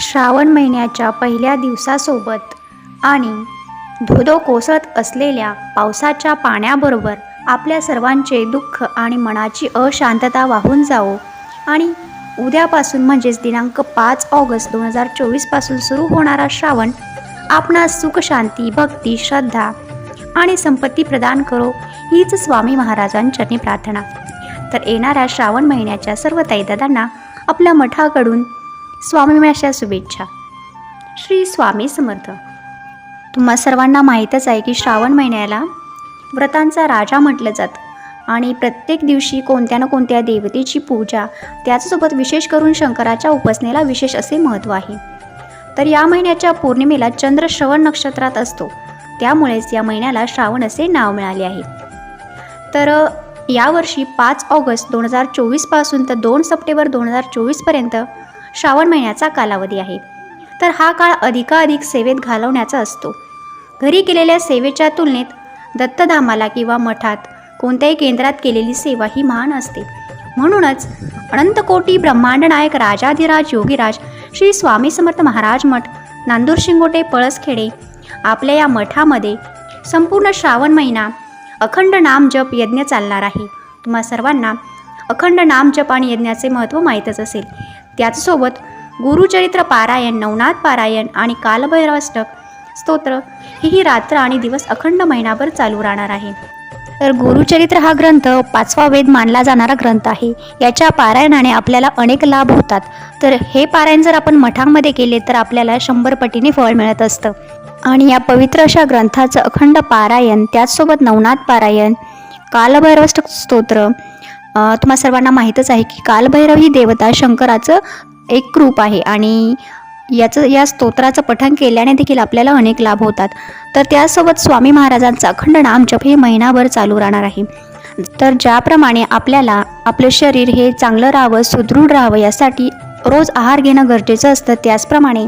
श्रावण महिन्याच्या पहिल्या दिवसासोबत आणि धोधो कोसळत असलेल्या पावसाच्या पाण्याबरोबर आपल्या सर्वांचे दुःख आणि मनाची अशांतता वाहून जावो. आणि उद्यापासून म्हणजेच दिनांक पाच ऑगस्ट दोन हजार चोवीसपासून सुरू होणारा श्रावण आपणास सुख शांती भक्ती श्रद्धा आणि संपत्ती प्रदान करो हीच स्वामी महाराजांचरणी प्रार्थना. तर येणाऱ्या श्रावण महिन्याच्या सर्व ताईदादांना आपल्या मठाकडून स्वामीमाच्या शुभेच्छा. श्री स्वामी समर्थ. तुम्हा सर्वांना माहीतच आहे की श्रावण महिन्याला व्रतांचा राजा म्हटलं जातं आणि प्रत्येक दिवशी कोणत्या ना कोणत्या देवतेची पूजा त्याचसोबत विशेष करून शंकराच्या उपासनेला विशेष असे महत्त्व आहे. तर या महिन्याच्या पौर्णिमेला चंद्र श्रवण नक्षत्रात असतो. त्यामुळेच या महिन्याला श्रावण असे नाव मिळाले आहे. तर यावर्षी पाच ऑगस्ट दोन हजार चोवीसपासून तर दोन सप्टेंबर दोन हजार चोवीसपर्यंत श्रावण महिन्याचा कालावधी आहे. तर हा काळ अधिकाधिक सेवेत घालवण्याचा असतो. घरी केलेल्या सेवेच्या तुलनेत दत्तधामाला किंवा मठात कोणत्याही केंद्रात केलेली सेवा ही महान असते. म्हणूनच अनंतकोटी ब्रह्मांड नायक राजाधिराज योगीराज श्री स्वामी समर्थ महाराज मठ नांदूर शिंगोटे पळसखेडे आपल्या या मठामध्ये संपूर्ण श्रावण महिना अखंड नाम जप यज्ञ चालणार आहे. तुम्हा सर्वांना अखंड नाम जप आणि यज्ञाचे महत्त्व माहीतच असेल. त्याचसोबत गुरुचरित्र पारायण नवनाथ पारायण आणि कालभैरवाष्टक स्तोत्र ही रात्र आणि दिवस अखंड महिनाभर चालू राहणार आहे. तर गुरुचरित्र हा ग्रंथ पाचवा वेद मानला जाणारा ग्रंथ आहे. याच्या पारायणाने आपल्याला अनेक लाभ होतात. तर हे पारायण जर आपण मठांमध्ये केले तर आपल्याला शंभर पटीने फळ मिळत असतं. आणि या पवित्र अशा ग्रंथाचं अखंड पारायण त्याचसोबत नवनाथ पारायण कालभैरव स्तोत्र तुम्हा सर्वांना माहीतच आहे की कालभैरव ही देवता शंकराचं एक रूप आहे आणि याचं या स्तोत्राचं पठण केल्याने देखील आपल्याला अनेक लाभ होतात. तर त्यासोबत स्वामी महाराजांचा अखंड नाम जप हे महिनाभर चालू राहणार आहे. तर ज्याप्रमाणे आपल्याला आपलं शरीर हे चांगलं राहावं सुदृढ राहावं यासाठी रोज आहार घेणं गरजेचं असतं. त्याचप्रमाणे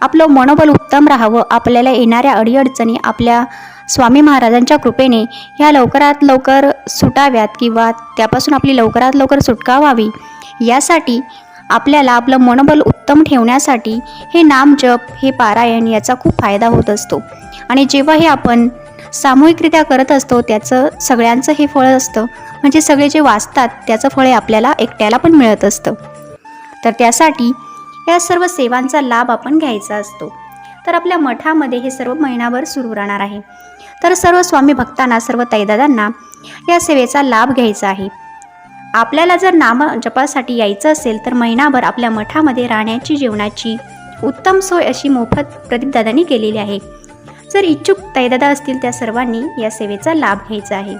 आपलं मनोबल उत्तम राहावं आपल्याला येणाऱ्या अडीअडचणी आपल्या स्वामी महाराजांच्या कृपेने ह्या लवकरात लवकर सुटाव्यात किंवा त्यापासून आपली लवकरात लवकर सुटका व्हावी यासाठी आपल्याला आपलं मनोबल उत्तम ठेवण्यासाठी हे नाम जप हे पारायण याचा खूप फायदा होत असतो. आणि जेव्हा हे आपण सामूहिकरित्या करत असतो त्याचं सगळ्यांचं हे फळ असतं. म्हणजे सगळे जे वाचतात त्याचं फळ हे आपल्याला एकट्याला पण मिळत असतं. तर त्यासाठी या सर्व सेवांचा लाभ आपण घ्यायचा असतो. तर आपल्या मठामध्ये हे सर्व महिनाभर सुरू राहणार आहे. तर सर्व स्वामी भक्तांना सर्व तैदादांना या सेवेचा लाभ घ्यायचा आहे. आपल्याला जर नाम जपासाठी यायचं असेल तर महिनाभर आपल्या मठामध्ये राहण्याची जेवणाची उत्तम सोय अशी मोफत प्रदीपदादांनी केलेली आहे. जर इच्छुक तैदादा असतील त्या सर्वांनी या सेवेचा लाभ घ्यायचा आहे.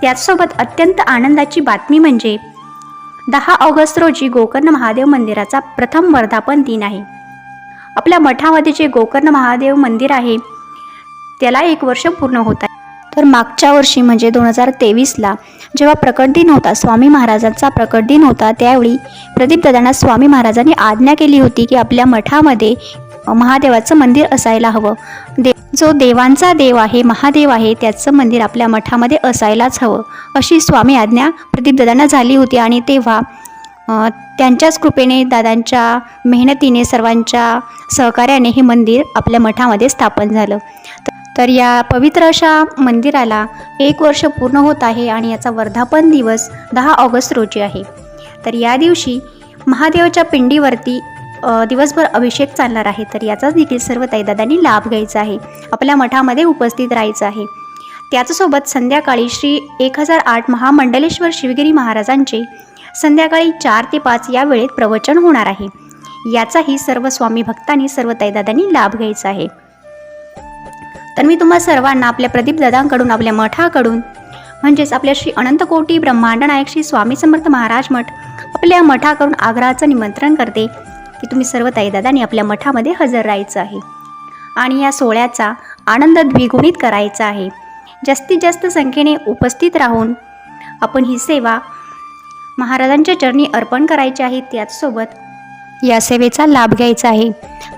त्याचसोबत अत्यंत आनंदाची बातमी म्हणजे दहा ऑगस्ट रोजी गोकर्ण महादेव मंदिराचा प्रथम वर्धापन दिन आहे. आपल्या मठामध्ये जे गोकर्ण महादेव मंदिर आहे त्याला एक वर्ष पूर्ण होत आहे. तर मागच्या वर्षी म्हणजे दोन हजार तेवीसला जेव्हा प्रकट दिन होता स्वामी महाराजांचा प्रकट दिन होता त्यावेळी प्रदीपदादांना स्वामी महाराजांनी आज्ञा केली होती की आपल्या मठामध्ये महादेवाचं मंदिर असायला हवं. दे जो देवांचा देव आहे महादेव आहे त्याचं मंदिर आपल्या मठामध्ये असायलाच हवं अशी स्वामी आज्ञा प्रदीपदादांना झाली होती. आणि तेव्हा त्यांच्याच कृपेने दादांच्या मेहनतीने सर्वांच्या सहकार्याने हे मंदिर आपल्या मठामध्ये स्थापन झालं. तर तर या पवित्र अशा मंदिराला एक वर्ष पूर्ण होत आहे आणि याचा वर्धापन दिवस दहा ऑगस्ट रोजी आहे. तर या दिवशी महादेवाच्या पिंडीवरती दिवसभर अभिषेक चालणार आहे. तर याचा देखील सर्व तैदादांनी लाभ घ्यायचा आहे. आपल्या मठामध्ये उपस्थित राहायचं आहे. त्याचसोबत संध्याकाळी श्री एक हजार आठ महामंडलेश्वर शिवगिरी महाराजांचे संध्याकाळी चार ते पाच या वेळेत प्रवचन होणार आहे. याचाही सर्व स्वामी भक्तांनी सर्व तैदादांनी लाभ घ्यायचा आहे. तर मी तुम्हा सर्वांना आपल्या प्रदीप दादांकडून आपल्या मठाकडून म्हणजेच आपल्या श्री अनंतकोटी ब्रह्मांड नायक श्री स्वामी समर्थ महाराज मठ आपल्या मठाकडून आग्रहाचं निमंत्रण करते की तुम्ही सर्व ताईदादांनी आपल्या मठामध्ये हजर राहायचं आहे. आणि या सोहळ्याचा आनंद द्विगुणित करायचा आहे. जास्तीत जास्त संख्येने उपस्थित राहून आपण ही सेवा महाराजांच्या चरणी अर्पण करायची आहे त्याचसोबत या सेवेचा लाभ घ्यायचा आहे.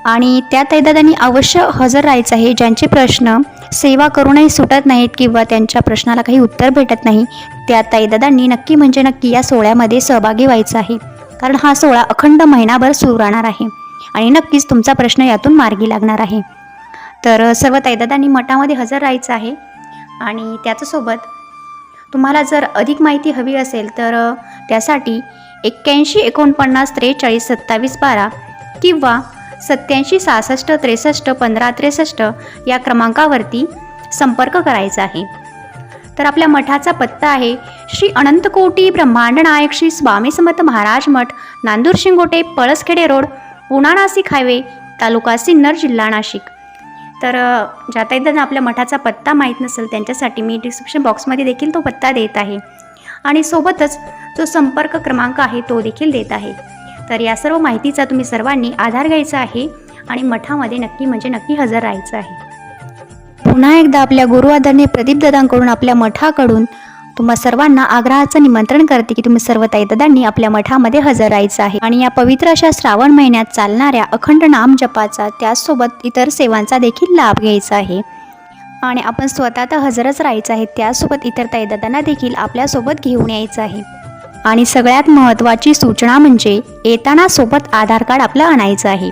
आणि त्या तैदादांनी अवश्य हजर राहायचं आहे. ज्यांचे प्रश्न सेवा करूनही सुटत नाहीत किंवा त्यांच्या प्रश्नाला काही उत्तर भेटत नाही त्या ताईदादांनी नक्की म्हणजे नक्की या सोहळ्यामध्ये सहभागी व्हायचं आहे. कारण हा सोहळा अखंड महिनाभर सुरू राहणार आहे. आणि नक्कीच तुमचा प्रश्न यातून मार्गी लागणार आहे. तर सर्व ताईदादांनी मठामध्ये हजर राहायचं आहे. आणि त्याच्यासोबत तुम्हाला जर अधिक माहिती हवी असेल तर त्यासाठी एक्क्याऐंशी एकोणपन्नास त्रेचाळीस सत्तावीस बारा किंवा सत्याऐंशी सहासष्ट त्रेसष्ट पंधरा त्रेसष्ट या क्रमांकावरती संपर्क करायचा आहे. तर आपल्या मठाचा पत्ता आहे श्री अनंतकोटी ब्रह्मांड नायक श्री स्वामी समर्थ महाराज मठ नांदूर शिंगोटे पळसखेडे रोड पुणा नाशिक हायवे तालुका सिन्नर जिल्हा नाशिक. तर ज्या ताईदांना आपल्या मठाचा पत्ता माहीत नसेल त्यांच्यासाठी मी डिस्क्रिप्शन बॉक्समध्ये देखील तो पत्ता देत आहे. आणि सोबतच जो संपर्क क्रमांक आहे तो देखील देत आहे. तर या सर्व माहितीचा तुम्ही सर्वांनी आधार घ्यायचा आहे आणि मठामध्ये नक्की म्हणजे नक्की हजर राहायचं आहे. पुन्हा एकदा आपल्या गुरु आदरणीय प्रदीप दादांकडून आपल्या मठाकडून तुम्हा सर्वांना आग्रहाचं निमंत्रण करते की तुम्ही सर्व ताईदादांनी आपल्या मठामध्ये हजर राहायचं आहे. आणि या पवित्र अशा श्रावण महिन्यात चालणाऱ्या अखंड नाम जपाचा त्याचसोबत इतर सेवांचा देखील लाभ घ्यायचा आहे. आणि आपण स्वतः तर हजरच राहायचं आहे त्यासोबत इतर ताईदादांना देखील आपल्यासोबत घेऊन यायचं आहे. आणि सगळ्यात महत्त्वाची सूचना म्हणजे येताना सोबत आधार कार्ड आपलं आणायचं आहे.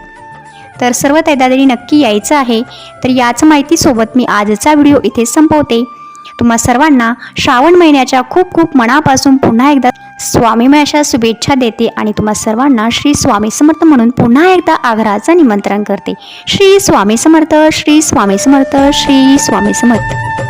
तर सर्व तैदादारी नक्की यायचं आहे तर याच माहितीसोबत मी आजचा व्हिडिओ इथे संपवते. तुम्हा सर्वांना श्रावण महिन्याच्या खूप खूप मनापासून पुन्हा एकदा स्वामी अशा शुभेच्छा देते आणि तुम्हा सर्वांना श्री स्वामी समर्थ म्हणून पुन्हा एकदा आग्रहाचं निमंत्रण करते. श्री स्वामी समर्थ श्री स्वामी समर्थ श्री स्वामी समर्थ.